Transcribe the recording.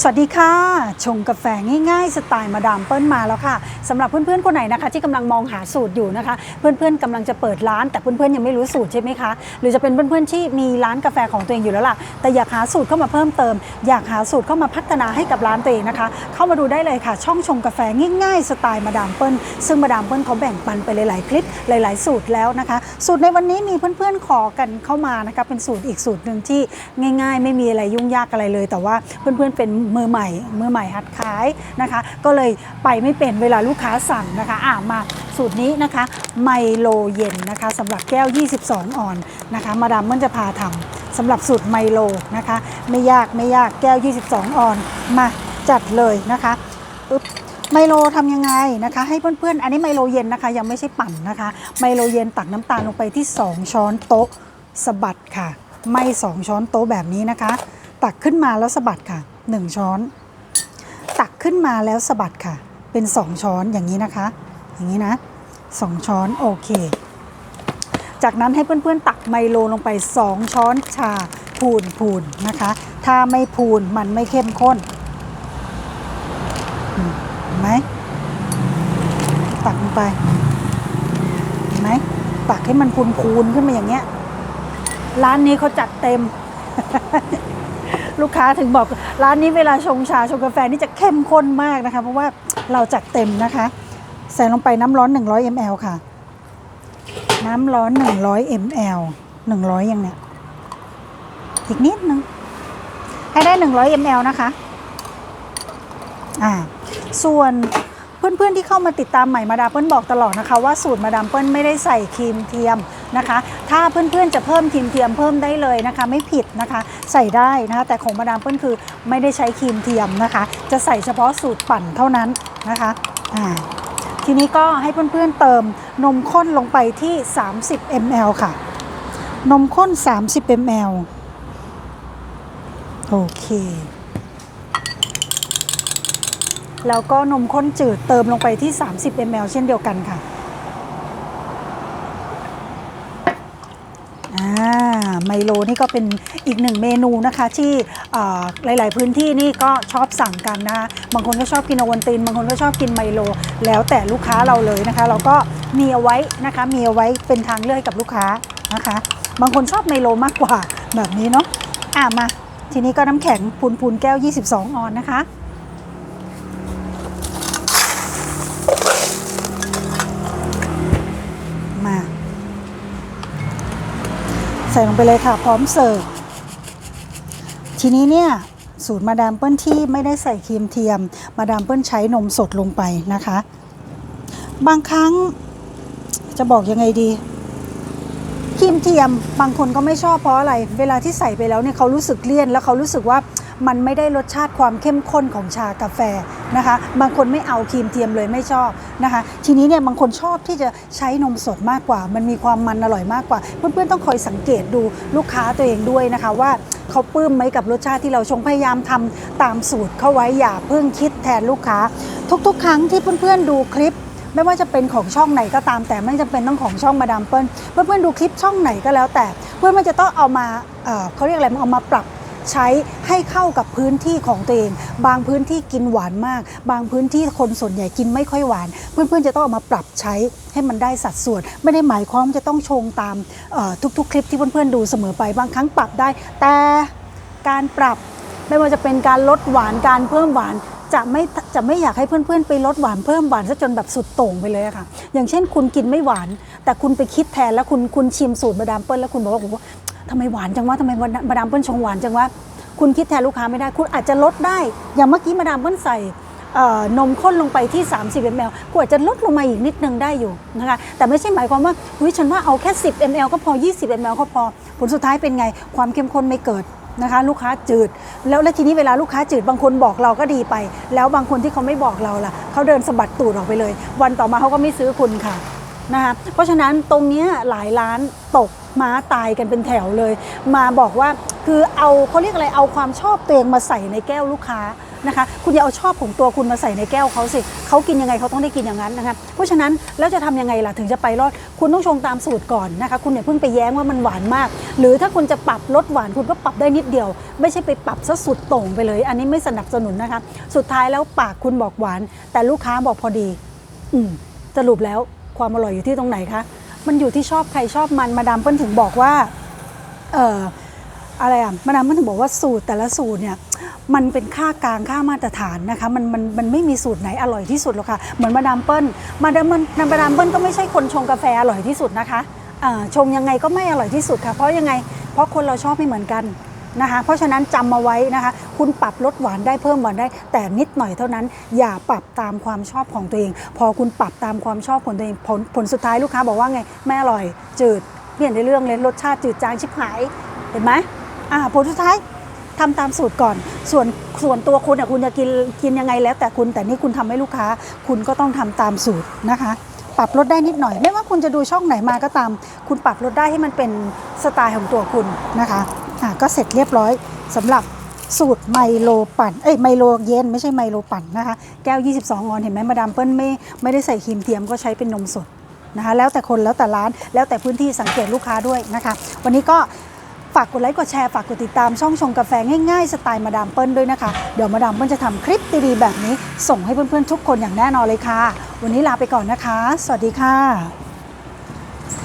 สวัสดีค่ะ ชงกาแฟง่ายๆ สไตล์มาดามเปิ้ลมาแล้วค่ะสำหรับเพื่อนๆคนไหนนะคะ ที่กำลังมองหาสูตรอยู่นะคะ เพื่อนๆกำลังจะเปิดร้าน แต่เพื่อนๆยังไม่รู้สูตรใช่ไหมคะ หรือจะเป็นเพื่อนๆที่มีร้านกาแฟของตัวเองอยู่แล้วล่ะ แต่อยากหาสูตรเข้ามาเพิ่มเติม อยากหาสูตรเข้ามาพัฒนาให้กับร้านตัวเองนะคะ เข้ามาดูได้เลยค่ะ ช่องชงกาแฟง่ายๆ สไตล์มาดามเปิ้ลซึ่งมาดามเปิ้ลเขาแบ่งปันไปหลายๆคลิปหลาย ๆ สูตรแล้วนะคะ สูตรในวันนี้มีเพื่อนๆขอกันเข้ามานะคะเป็นสูตรอีกสูตรหนึ่งที่ง่าย ๆ ไม่มีอะไรยุ่งยากอะไรเลย แต่ว่าเพื่อนๆเป็นมือใหม่มือใหม่หัดขายนะคะ ก็เลยไปไม่เป็นเวลาลูกค้าสั่งนะคะอ่ามาสูตรนี้นะคะไมโลเย็นนะคะสำหรับแก้ว 22 ออนนะคะ มาดามเปิ้ลจะพาทำสำหรับสูตรไมโลนะคะ ไม่ยากไม่ยากแก้ว 22 ออนมาจัดเลยนะคะอึ๊บไมโลทำยังไงนะคะ ให้เพื่อนๆ อันนี้ไมโลเย็นนะคะ ยังไม่ใช่ปั่นนะคะ ไมโลเย็นตักน้ำตาลลงไปที่ 2 ช้อนโต๊ะสะบัดค่ะ ไม่ 2 ช้อนโต๊ะแบบนี้นะคะ ตักขึ้นมาแล้วสะบัดค่ะ 1 ช้อน ตักขึ้นมาแล้วสะบัดค่ะ เป็น 2 ช้อนอย่างนี้นะคะ อย่างนี้นะ 2 ช้อนโอเค จากนั้นให้เพื่อนๆ ตักไมโลลงไป 2 ช้อนชาพูนพูนนะคะ ถ้าไม่พูนมันไม่เข้มข้นเห็นไหมตักลงไปเห็นไหมตักให้มันพูนๆขึ้นมาอย่างเงี้ยร้านนี้เขาจัดเต็ม ลูกค้าถึงบอกร้านนี้เวลาชงชาชงกาแฟนี่จะเข้มข้นมากนะคะ เพราะว่าเราจัดเต็มนะคะ ใส่ลงไปน้ำร้อน 100 ml ค่ะ น้ำร้อน 100 ml 100ยังเนี่ยอีกนิดนึงให้ได้ 100 ml นะคะอ่าส่วนเพื่อนๆที่เข้ามาติดตามใหม่มาดามเปิ้ลบอกตลอดนะคะ ว่าสูตรมาดามเปิ้ลไม่ได้ใส่ครีมเทียม นะคะ ถ้าเพื่อนๆจะเพิ่มครีมเทียมเพิ่มได้เลยนะคะ ไม่ผิดนะคะ ใส่ได้นะคะแต่ของมาดามเปิ้ลคือไม่ได้ใช้ครีมเทียมนะคะ จะใส่เฉพาะสูตรปั่นเท่านั้นนะคะอ่าทีนี้ก็ให้เพื่อนๆเติมนมข้นลงไปที่ 30 ml ค่ะ นมข้น 30 ml โอเค แล้วก็นมข้นจืดเติมลงไปที่ 30 ml เช่นเดียวกันค่ะ อ่า ไมโลนี่ก็เป็นอีกหนึ่งเมนูนะคะที่หลาย ๆ พื้นที่นี่ก็ชอบสั่งกันนะบางคนก็ชอบกินอวัลติน บางคนก็ชอบกินไมโล แล้วแต่ลูกค้าเราเลยนะคะ เราก็มีเอาไว้นะคะมีเอาไว้เป็นทางเลือกให้กับลูกค้านะคะ บางคนชอบไมโลมากกว่าแบบนี้เนาะอะมาทีนี้ก็น้ำแข็งพูนๆแก้ว 22 ออนนะคะ ใส่ลงไปเลยค่ะ พร้อมเสิร์ฟทีนี้เนี่ยสูตรมาดามเปิ้ลที่ไม่ได้ใส่ครีมเทียม มาดามเปิ้ลใช้นมสดลงไปนะคะ บางครั้งจะบอกยังไงดีครีมเทียมบางคนก็ไม่ชอบเพราะอะไร เวลาที่ใส่ไปแล้วเนี่ยเขารู้สึกเลี่ยนแล้วเขารู้สึกว่า มันไม่ได้รสชาติความเข้มข้นของชากาแฟนะคะ บางคนไม่เอาครีมเทียมเลยไม่ชอบนะคะ ทีนี้เนี่ยบางคนชอบที่จะใช้นมสดมากกว่า มันมีความมันอร่อยมากกว่า เพื่อนๆต้องคอยสังเกตดูลูกค้าตัวเองด้วยนะคะว่าเขาปลื้มไหมกับรสชาติที่เราชงพยายามทำตามสูตรเข้าไว้อย่าเพิ่งคิดแทนลูกค้า ทุกๆ ครั้งที่เพื่อนๆดูคลิปไม่ว่าจะเป็นของช่องไหนก็ตามแต่ไม่จำเป็นต้องของช่องมาดามเปิ้ลเพื่อนๆดูคลิปช่องไหนก็แล้วแต่ เพื่อนมันจะต้องเอามาเเขาเรียกอะไรเอามาปรับ ใช้ให้เข้ากับพื้นที่ของตัวเอง บางพื้นที่กินหวานมาก บางพื้นที่คนส่วนใหญ่กินไม่ค่อยหวาน เพื่อนๆจะต้องเอามาปรับใช้ให้มันได้สัดส่วน ไม่ได้หมายความว่าจะต้องชงตามทุกๆ คลิปที่เพื่อนๆดูเสมอไปบางครั้งปรับได้ แต่การปรับไม่ว่าจะเป็นการลดหวานการเพิ่มหวานจะไม่จะไม่อยากให้เพื่อนๆ ไปลดหวานเพิ่มหวานซะจนแบบสุดโต่งไปเลยอะค่ะ อย่างเช่นคุณกินไม่หวาน แต่คุณไปคิดแทนแล้วคุณคุณชิมสูตรมาดามเปิ้ลแล้วคุณบอกว่า ทำไมหวานจังวะทำไมมาดามเปิ้ลชงหวานจังวะคุณคิดแทนลูกค้าไม่ได้ คุณอาจจะลดได้ อย่างเมื่อกี้มาดามเปิ้ลใส่นมข้นลงไปที่ 30 ml กูอาจจะลดลงมาอีกนิดนึงได้อยู่นะคะ แต่ไม่ใช่หมายความว่าอุ๊ยฉันว่าเอาแค่ 10 ml ก็พอ 20 ml ก็พอ ผลสุดท้ายเป็นไง ความเข้มข้นไม่เกิดนะคะ ลูกค้าจืด แล้วแล้วทีนี้เวลาลูกค้าจืดบางคนบอกเราก็ดีไป แล้วบางคนที่เขาไม่บอกเราล่ะ เขาเดินสะบัดตูดออกไปเลย วันต่อมาเขาก็ไม่ซื้อคุณค่ะ นะคะเพราะฉะนั้นตรงนี้หลายร้านตกม้าตายกันเป็นแถวเลย มาบอกว่าคือเอาเขาเรียกอะไรเอาความชอบตัวเองมาใส่ในแก้วลูกค้านะคะคุณอย่าเอาชอบของตัวคุณมาใส่ในแก้วเขาสิเขากินยังไงเขาต้องได้กินอย่างนั้นนะคะเพราะฉะนั้นแล้วจะทำยังไงล่ะถึงจะไปรอด คุณต้องชงตามสูตรก่อนนะคะคุณอย่าเพิ่งไปแย้งว่ามันหวานมาก หรือถ้าคุณจะปรับลดหวานคุณก็ปรับได้นิดเดียว ไม่ใช่ไปปรับซะสุดโต่งไปเลย อันนี้ไม่สนับสนุนนะคะสุดท้ายแล้วปากคุณบอกหวาน แต่ลูกค้าบอกพอดี อืมสรุปแล้ว ความอร่อยอยู่ที่ตรงไหนคะ มันอยู่ที่ชอบใครชอบมันมาดามเปิ้ลถึงบอกว่า เอ่อ อะไรอะ มาดามเปิ้ลถึงบอกว่าสูตรแต่ละสูตรเนี่ย มันเป็นค่ากลางค่ามาตรฐานนะคะ มันมันมันไม่มีสูตรไหนอร่อยที่สุดหรอกค่ะ เหมือนมาดามเปิ้ล มาดามเปิ้ลมาดามเปิ้ลก็ไม่ใช่คนชงกาแฟอร่อยที่สุดนะคะชงยังไงก็ไม่อร่อยที่สุดค่ะ เพราะยังไง เพราะคนเราชอบไม่เหมือนกัน นะคะ เพราะฉะนั้นจำมาไว้นะคะ คุณปรับลดหวานได้เพิ่มหวานได้ แต่นิดหน่อยเท่านั้น อย่าปรับตามความชอบของตัวเอง พอคุณปรับตามความชอบของตัวเองผลผลสุดท้ายลูกค้าบอกว่าไงไม่อร่อยจืดเปลี่ยนในเรื่องเลยรสชาติจืดจางชิบหายเห็นไหมอ่าผลสุดท้ายทำตามสูตรก่อน ส่วนส่วนตัวคุณอะคุณจะกินกินยังไงแล้วแต่คุณแต่นี่คุณทำให้ลูกค้า คุณก็ต้องทำตามสูตรนะคะ ปรับลดได้นิดหน่อย ไม่ว่าคุณจะดูช่องไหนมาก็ตาม คุณปรับลดได้ให้มันเป็นสไตล์ของตัวคุณนะคะ อะก็เสร็จเรียบร้อยสำหรับสูตรไมโลปั่น เอ้ยไมโลเย็นไม่ใช่ไมโลปั่นนะคะ แก้ว 22 ออนเห็นไหมมาดามเปิ้ลไม่ไม่ได้ใส่ครีมเทียมก็ใช้เป็นนมสดนะคะแล้วแต่คนแล้วแต่ร้านแล้วแต่พื้นที่สังเกตลูกค้าด้วยนะคะ วันนี้ก็ฝากกดไลค์กดแชร์ฝากกดติดตามช่องชงกาแฟง่ายๆสไตล์มาดามเปิ้ลด้วยนะคะ เดี๋ยวมาดามเปิ้ลจะทำคลิปดีๆแบบนี้ ส่งให้เพื่อนๆทุกคนอย่างแน่นอนเลยค่ะ วันนี้ลาไปก่อนนะคะ สวัสดีค่ะ